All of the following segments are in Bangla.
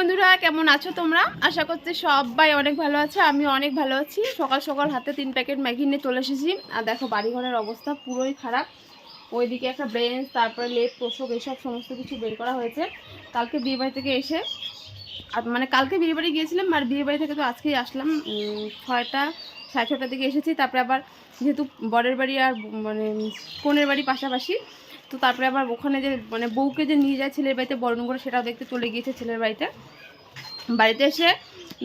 বন্ধুরা, কেমন আছো তোমরা? আশা করছি সবাই অনেক ভালো আছে আমি অনেক ভালো আছি। সকাল সকাল হাতে তিন প্যাকেট ম্যাগি নিয়ে চলে এসেছি। আর দেখো, বাড়িঘরের অবস্থা পুরোই খারাপ। ওইদিকে একটা ব্রেঞ্চ, তারপরে লেপ তোষক এসব সমস্ত কিছু বের করা হয়েছে। কালকে বিয়েবাড়ি থেকে এসে, আর মানে কালকে বিয়েবাড়ি গিয়েছিলাম, আর বিয়েবাড়ি থেকে তো আজকেই আসলাম। ছয়টা, সাড়ে ছটার দিকে এসেছি। তারপরে আবার যেহেতু বরের বাড়ি আর মানে কনের বাড়ি পাশাপাশি তো তারপরে আবার ওখানে যে মানে বউকে যে নিয়ে যায় ছেলের বাড়িতে বরণ করে সেটাও দেখতে চলে গিয়েছে ছেলের বাড়িতে। বাড়িতে এসে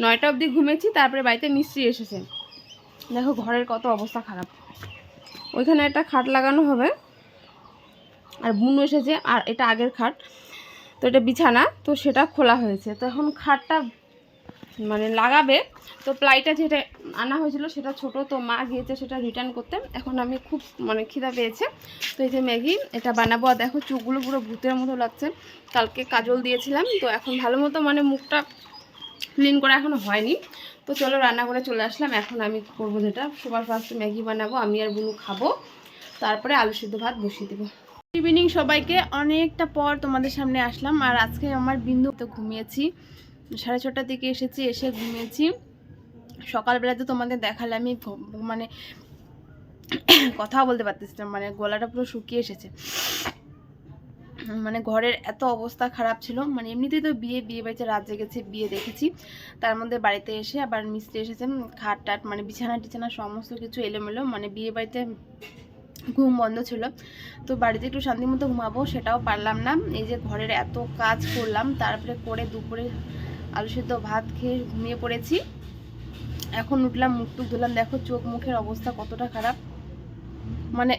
নয়টা অবধি ঘুমেছি, তারপরে বাড়িতে মিস্ত্রি এসেছে। দেখো ঘরের কত অবস্থা খারাপ। ওইখানে একটা খাট লাগানো হবে, আর বুনু এসেছে, আর এটা আগের খাট। তো এটা বিছানা, তো সেটা খোলা হয়েছে। তো এখন খাটটা মানে লাগাবে। তো প্লাইটা যেটা আনা হয়েছিল সেটা ছোট, তো মা গিয়েছে সেটা রিটার্ন করতে। এখন আমি খুব মানে খিদা পেয়েছে। তো এই যে ম্যাগি, এটা বানাবো। আর দেখো চোখগুলো পুরো ভূতের মতো লাগছে। কালকে কাজল দিয়েছিলাম, তো এখন ভালো মতো মানে মুখটা ক্লিন করা এখনও হয়নি। তো চলো রান্না করে চলে আসলাম। এখন আমি করব যেটা? সবার ফার্স্টে ম্যাগি বানাবো, আমি আর বুনু খাব। তারপরে আলু সিদ্ধ ভাত বসিয়ে দেবো। ইভিনিং সবাইকে। অনেকটা পর তোমাদের সামনে আসলাম। আর আজকে আমার বিন্দু তো ঘুমিয়েছি। সাড়ে ছটার দিকে এসেছি, এসে ঘুমিয়েছি। সকালবেলাতে তোমাদের দেখালে আমি মানে কথা বলতে পারতেছিলাম মানে গলাটা পুরো শুকিয়ে এসেছে। মানে ঘরের এত অবস্থা খারাপ ছিল মানে এমনিতেই তো বিয়ে বিয়ে বাড়িতে রাত জেগেছে, বিয়ে দেখেছি। তার মধ্যে বাড়িতে এসে আবার মিস্ত্রি এসেছেন, খাট টাট মানে বিছানা টিছানা সমস্ত কিছু এলোমেলো মানে বিয়ে বাড়িতে ঘুম বন্ধ ছিল। তো বাড়িতে একটু শান্তি মতো ঘুমাবো সেটাও পারলাম না। এই যে ঘরের এত কাজ করলাম, তারপরে করে দুপুরে আলু সেদ্ধ ভাত খেয়ে ঘুমিয়ে পড়েছি। এখন উঠলাম, মুখ টুক ধুলাম। দেখো চোখ মুখের অবস্থা কতটা খারাপ। মানে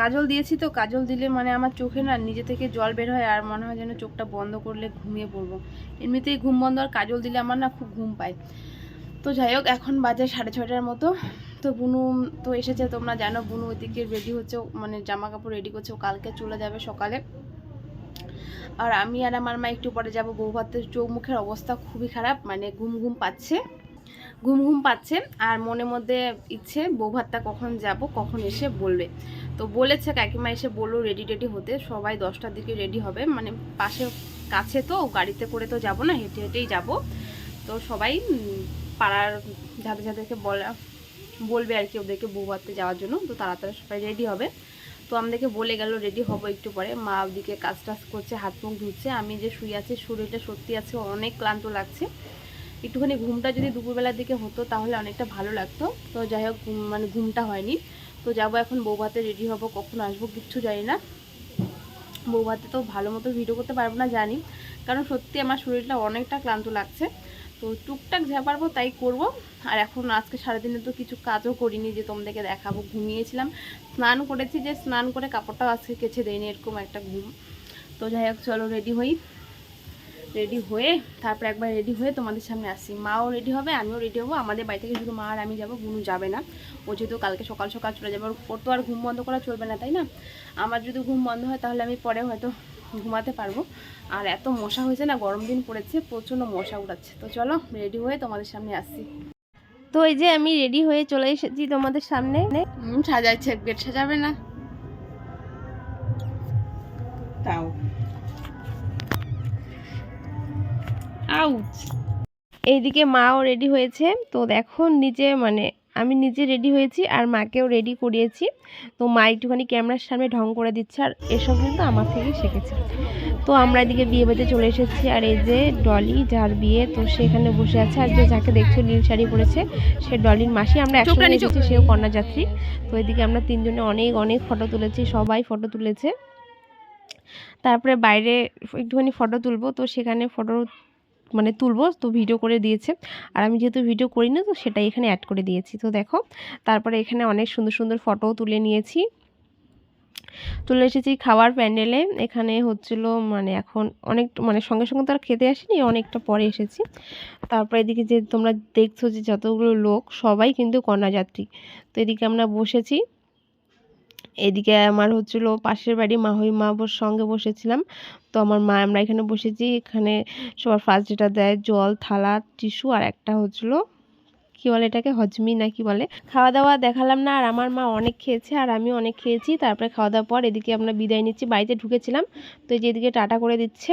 কাজল দিয়েছি তো, কাজল দিলে মানে আমার চোখে না নিজে থেকে জল বের হয় আর মনে হয় যেন চোখটা বন্ধ করলে ঘুমিয়ে পড়ব। এমনিতেই ঘুম বন্ধ আর কাজল দিলে আমার না খুব ঘুম পায়। তো যাই হোক, এখন বাজে সাড়ে ছটার মতো। তো বুনু তো এসেছে, তোমরা জানো, বুনু ওইদিকে রেডি হচ্ছে মানে জামা কাপড় রেডি করছে কালকে চলে যাবে সকালে। আর আমি আর আমার মা একটু পরে যাব। বউ ভাতের চোখ মুখের অবস্থা খুবই খারাপ মানে ঘুম ঘুম পাচ্ছে। ঘুম ঘুম পাচ্ছে আর মনের মধ্যে ইচ্ছে, বউ ভাতটা কখন যাব, কখন এসে বলবে। তো বলেছে কাকিমা এসে বলল রেডি টেডি হতে। সবাই দশটার দিকে রেডি হবে। মানে পাশে কাছে তো, গাড়িতে করে তো যাব না, হেঁটে হেঁটেই যাব। তো সবাই পাড়ার যাদের যাদেরকে বলা, বলবে আর কি ওদেরকে বউ ভাতে যাওয়ার জন্য। তো তাড়াতাড়ি সবাই রেডি হবে। তো আমাদেরকে বলে গেল, রেডি হব একটু পরে। মা ওদিকে কাজ টাজ করছে, হাত মুখ ধুচ্ছে, আমি যে শুয়ে আছি, শরীরটা সত্যি আছে, অনেক ক্লান্ত লাগছে। একটুখানি ঘুমটা যদি দুপুরবেলার দিকে হতো তাহলে অনেকটা ভালো লাগতো। তো যাই হোক মানে ঘুমটা হয়নি। তো যাব এখন বৌভাতে রেডি হব, কখন আসব কিচ্ছু জানি না। বৌভাতে তো ভালো মতো ভিডিও করতে পারব না জানি, কারণ সত্যি আমার শরীরটা অনেকটা ক্লান্ত লাগছে। তো টুকটাক যা পারব তাই করব। আর এখন আজকে সারাদিনে তো কিছু কাজও করিনি, যে তোমাদেরকে দেখাবো। ঘুমিয়েছিলাম, স্নান করেছি যে স্নান করে কাপড়টাও আজকে কেচে দেয়নি এরকম একটা ঘুম। তো যাই হোক, চলো রেডি হই। রেডি হয়ে, তারপর একবার রেডি হয়ে তোমাদের সামনে আসি। মাও রেডি হবে, আমিও রেডি হব। আমাদের বাড়ি থেকে শুধু মা আর আমি যাব বুনু যাবে না। ও যেহেতু কালকে সকাল সকাল চলে যাবে ওর তো আর ঘুম বন্ধ করা চলবে না, তাই না? আমার যদি ঘুম বন্ধ হয়, তাহলে আমি পরে হয়তো ঘুমাতে পারব। আর এত মশা হয়েছে না গরম দিন পড়েছে প্রচণ্ড মশা উড়াচ্ছে। তো চলো রেডি হয়ে তোমাদের সামনে আসছি। তো এই যে আমি রেডি হয়ে চলে এসেছি তোমাদের সামনে। হুম, সাজাইছে গেট সাজাবে না। তাও। এইদিকে মাও রেডি হয়েছে। তো দেখো নিজে মানে আমি নিজে রেডি হয়েছি আর মাকেও রেডি করিয়েছি। তো মা একটুখানি ক্যামেরার সামনে ঢং করে দিচ্ছে আর এসব কিন্তু আমার থেকেই শিখেছে। তো আমরা এদিকে বিয়ে বাড়িতে চলে এসেছি আর এই যে ডলি যার বিয়ে তো সেখানে বসে আছে। আর যে যাকে দেখছ নীল শাড়ি পরেছে সে ডলির মাসি। আমরা একসঙ্গে এসেছি সেও কন্যাযাত্রী। তো এদিকে আমরা তিনজনে অনেক অনেক ফটো তুলেছি সবাই ফটো তুলেছে। তারপরে বাইরে একটুখানি ফটো তুলবো তো সেখানে ফটো মানে তুলবো, তো ভিডিও করে দিয়েছে। আর আমি যেহেতু ভিডিও করি না তো সেটাই এখানে অ্যাড করে দিয়েছি। তো দেখো, তারপরে এখানে অনেক সুন্দর সুন্দর ফটোও তুলে নিয়েছি। চলে এসেছি খাওয়ার প্যান্ডেলে এখানে হচ্ছিল মানে এখন অনেক মানে সঙ্গে সঙ্গে তো আর খেতে আসিনি, অনেকটা পরে এসেছি। তারপরে এদিকে যে তোমরা দেখছ যে যতগুলো লোক, সবাই কিন্তু কন্যাযাত্রী। তো এদিকে আমরা বসেছি। এদিকে আমার হচ্ছিল পাশের বাড়ি মাহই মা বোর সঙ্গে বসেছিলাম। তো আমার মা, আমরা এখানে বসেছি। এখানে সবার ফার্স্ট যেটা দেয় জল, থালা টিস্যু আর একটা হচ্ছিল কি বলে এটাকে? হজমি না কি বলে? খাওয়া দাওয়া দেখালাম না। আর আমার মা অনেক খেয়েছে আর আমি অনেক খেয়েছি। তারপরে খাওয়া দাওয়ার পর এদিকে আমরা বিদায় নিচ্ছি। বাড়িতে ঢুকেছিলাম। তো এই যে এদিকে টাটা করে দিচ্ছে।